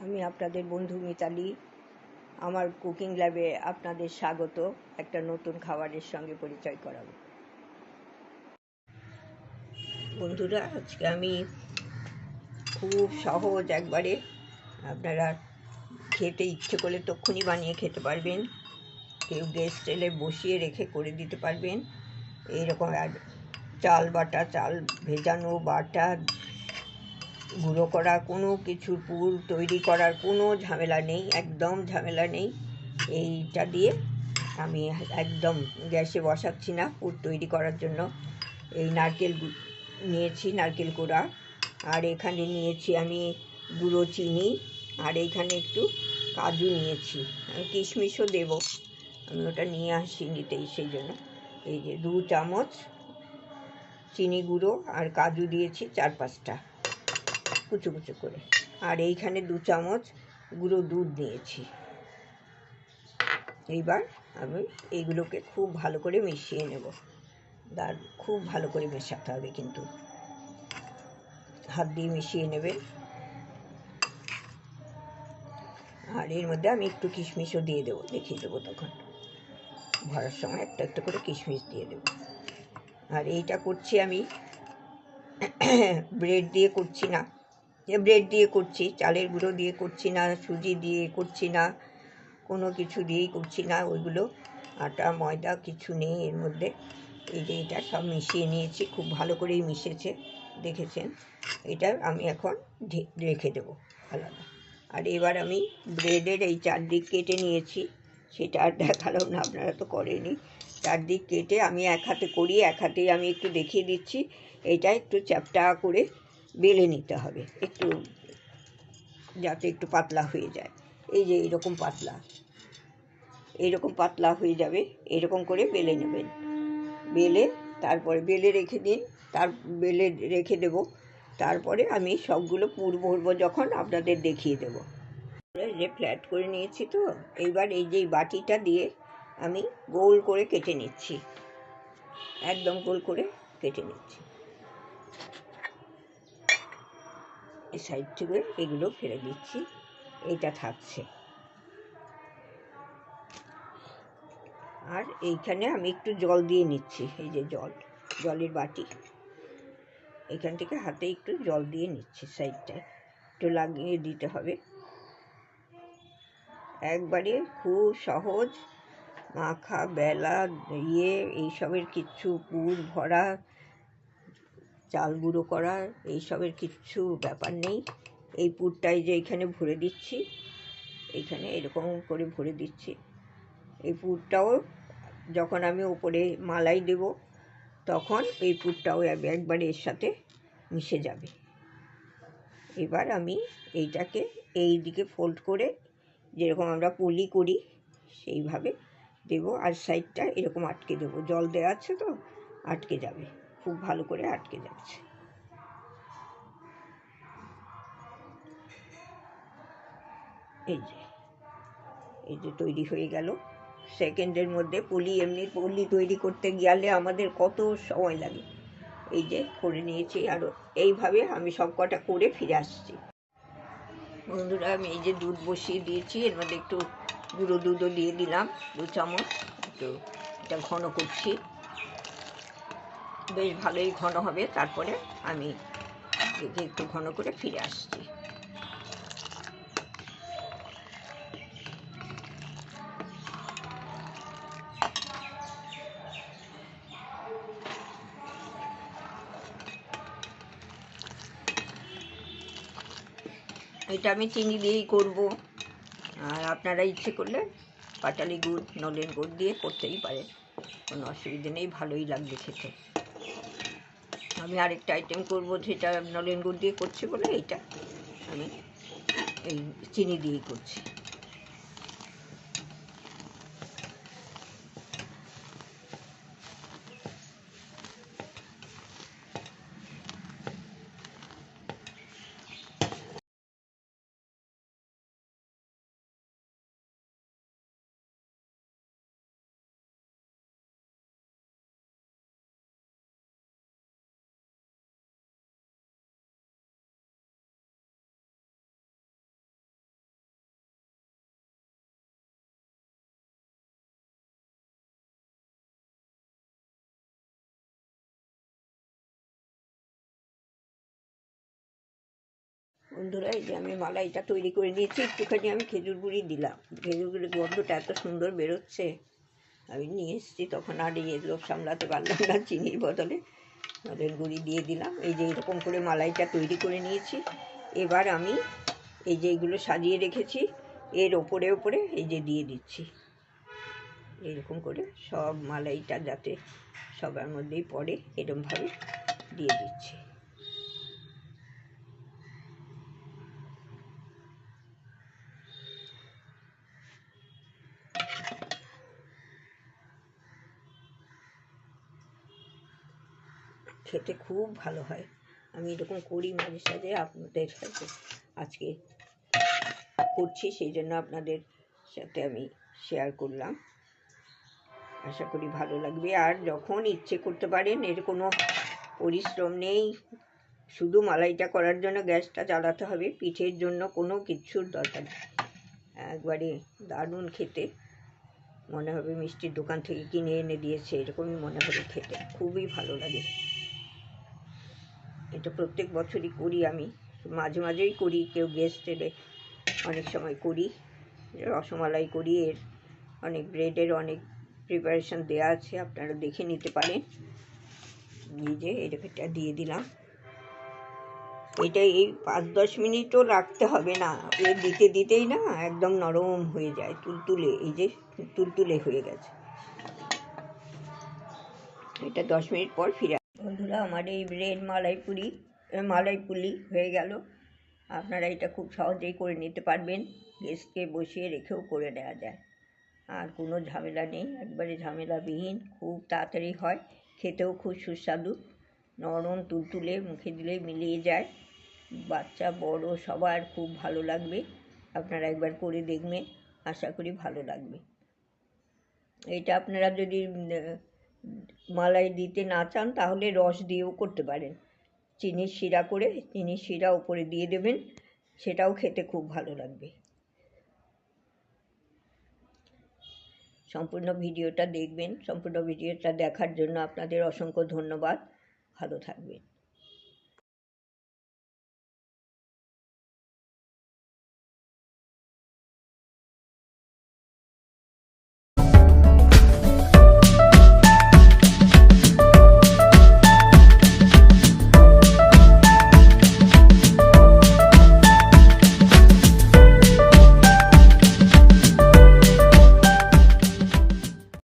আমি আপনাদের বন্ধু মিতালি। আমার কুকিং ল্যাবে আপনাদের স্বাগত। একটা নতুন খাবারের সঙ্গে পরিচয় করাবো। বন্ধুরা, আজকে আমি খুব সহজ একবারে। আপনারা খেতে ইচ্ছে করলে তক্ষুনি বানিয়ে খেতে পারবেন। কেউ গেস্ট এলে বসিয়ে রেখে করে দিতে পারবেন। এইরকম আর চাল বাটা, চাল ভেজানো, বাটা গুঁড়ো করা, কোনো কিছুর পুর তৈরি করার কোনো ঝামেলা নেই, একদম ঝামেলা নেই। এইটা দিয়ে আমি একদম গ্যাসে বসাচ্ছি না পুর তৈরি করার জন্য। এই নারকেল নিয়েছি নারকেল কোড়া আর এখানে নিয়েছি আমি গুঁড়ো চিনি, আর এইখানে একটু কাজু নিয়েছি। আমি কিশমিশও দেবো, আমি ওটা নিয়ে আসি নিতেই সেই জন্য। এই যে দু চামচ চিনি গুঁড়ো আর কাজু দিয়েছি চার পাঁচটা। কুচু কুচু করে। আর এইখানে দু চামচ গুঁড়ো দুধ নিয়েছি। এইবার আমি এইগুলোকে খুব ভালো করে মিশিয়ে নেব। তার খুব ভালো করে মেশাতে হবে কিন্তু। হাত দিয়ে মিশিয়ে নেবে। আর এর মধ্যে আমি একটু কিশমিশও দিয়ে দেবো, দেখিয়ে দেবো তখন। ভরার সময় একটা একটা করে কিশমিশ দিয়ে দেবো। আর এইটা করছি আমি, ব্রেড দিয়ে করছি না। ব্রেড দিয়ে করছি, চালের গুঁড়ো দিয়ে করছি না, সুজি দিয়ে করছি না, কোনো কিছু দিয়েই করছি না ওইগুলো। আটা, ময়দা কিছু নেই এর মধ্যে। এই যে এটা সব মিশিয়ে নিয়েছি, খুব ভালো করেই মিশেছে, দেখেছেন? এটা আমি এখন রেখে দেবো আলাদা। আর এবার আমি ব্রেডের এই চারদিক কেটে নিয়েছি, সেটা আর দেখালাম না, আপনারা তো করেনি চারদিক কেটে আমি এক হাতে করি, এক হাতেই আমি একটু দেখিয়ে দিচ্ছি। এটা একটু চ্যাপটা করে বেলে নিতে হবে। একটু যাতে একটু পাতলা হয়ে যায়। এই যে এইরকম পাতলা। এইরকম পাতলা হয়ে যাবে, এরকম করে বেলে নেবেন। বেলে, তারপরে বেলে রেখে দিন, তার বেলে রেখে দেব। তারপরে আমি সবগুলো পুর ভরবো যখন, আপনাদের দেখিয়ে দেব। যে ফ্ল্যাট করে নিয়েছি তো, এইবার এই যে বাটিটা দিয়ে আমি গোল করে কেটে নিচ্ছি। একদম গোল করে কেটে নিচ্ছি। এই সাইড থেকে এগুলো ফেলে দিচ্ছি। এটা থাকছে। আর এইখানে আমি একটু জল দিয়ে নিচ্ছি, এই যে জল, জলের বাটি। এখান থেকে হাতে একটু জল দিয়ে নিচ্ছি সাইডটায় একটু লাগিয়ে দিতে হবে। একবারে খুব সহজ, মাখা, বেলা ইয়ে এইসবের কিচ্ছু পুর ভরা চাল গুঁড়ো করা এইসবের কিচ্ছু ব্যাপার নেই। এই পুরটাই যে এখানে ভরে দিচ্ছি, এখানে এরকম করে ভরে দিচ্ছি। এই পুরটাও যখন আমি ওপরে মালাই দেব, তখন এই পুরটাও একবার এর সাথে মিশে যাবে। এবার আমি এইটাকে এই দিকে ফোল্ড করে যেরকম আমরা পলি করি, সেইভাবে দেব। আর সাইডটা এরকম আটকে দেবো। জল দেওয়া আছে তো, আটকে যাবে। খুব ভালো করে আটকে যাচ্ছে। এই যে এই যে তৈরি হয়ে গেল। সেকেন্ডের মধ্যে পলি এমনি পলি তৈরি করতে গেলে আমাদের কত সময় লাগে। এই যে করে নিয়েছি আর এইভাবে আমি সব কটা করে ফিরে আসছি। বন্ধুরা, আমি এই যে দুধ বসিয়ে দিয়েছি, এর মধ্যে একটু গুঁড়ো দুধও দিয়ে দিলাম, দু চামচ। একটু এটা ঘন করছি। বেশ ভালোই ঘন হবে, তারপরে আমি একটু ঘন করে ফিরে আসছি। এটা আমি চিনি দিয়েই করব। আর আপনারা ইচ্ছে করলে পাটালি গুড়, নলেন গুড় দিয়ে করতেই পারেন। কোনো অসুবিধে নেই, ভালোই লাগবে খেতে। আমি আরেকটা আইটেম করব যেটা নলেন গুড় দিয়ে করছি বলে, এইটা আমি এই চিনি দিয়েই করছি। বন্ধুরা, এই যে আমি মালাইটা তৈরি করে নিয়েছি, একটুখানি আমি খেজুর গুঁড়ি দিলাম। খেজুর গুঁড়ির গন্ধটা এত সুন্দর বেরোচ্ছে। আমি নিয়ে এসেছি, তখন আর এই লোভ সামলাতে পারলাম না চিনির বদলে। নলের গুঁড়ি দিয়ে দিলাম। এই যে এরকম করে মালাইটা তৈরি করে নিয়েছি। এবার আমি এই যে এইগুলো সাজিয়ে রেখেছি, এর ওপরে ওপরে এই যে দিয়ে দিচ্ছি। এরকম করে সব মালাইটা যাতে সবার মধ্যেই পড়ে এরকমভাবে দিয়ে দিচ্ছি। খেতে খুব ভালো হয়। আমি এরকম করি মাঝে সাঝে আপনাদের সাথে। আজকে করছি, সেই জন্য আপনাদের সাথে আমি শেয়ার করলাম। আশা করি ভালো লাগবে। আর যখন ইচ্ছে করতে পারেন, এর কোনো পরিশ্রম নেই। শুধু মালাইটা করার জন্য গ্যাসটা জ্বালাতে হবে, পিঠের জন্য কোনো কিছুর দরকার নেই। একবারে দারুণ খেতে। মনে হবে মিষ্টির দোকান থেকে কিনে এনে দিয়েছে, এরকমই মনে হবে খেতে। খুবই ভালো লাগে। এটা প্রত্যেক বছরই করি আমি। মাঝে মাঝেই করি, কেউ গেস্ট এলে অনেক সময় করি, রসমালাই করি, এর অনেক ব্রেডের অনেক প্রিপারেশন দেওয়া আছে, আপনারা দেখে নিতে পারেন। এই যে এটা দিয়ে দিলাম। এটা এই পাঁচ দশ মিনিটও রাখতে হবে না, এ দিতে দিতেই না একদম নরম হয়ে যায়, তুলতুলে, এই যে তুলতুলে হয়ে গেছে। এটা দশ মিনিট পর ফিরে বন্ধুরা, আমার এই ব্রেড মালাই পুরি মালাই পুলি হয়ে গেল। আপনারা এটা খুব সহজেই করে নিতে পারবেন। গেস্টকে বসিয়ে রেখেও করে নেওয়া যায়। আর কোনো ঝামেলা নেই, একবারে ঝামেলাবিহীন, খুব তাড়াতাড়ি হয়। খেতেও খুব সুস্বাদু। নরম তুলতুলে, মুখে দিলে মিলিয়ে যায়। বাচ্চা, বড়, সবার খুব ভালো লাগবে। আপনারা একবার করে দেখবেন, আশা করি ভালো লাগবে। এটা আপনারা যদি মালাই দিতে না চান, তাহলে রস দিয়েও করতে পারেন। চিনির শিরা করে চিনির শিরা উপরে দিয়ে দেবেন, সেটাও খেতে খুব ভালো লাগবে। সম্পূর্ণ ভিডিওটা দেখবেন, সম্পূর্ণ ভিডিওটা দেখার জন্য আপনাদের অসংখ্য ধন্যবাদ। ভালো থাকবেন।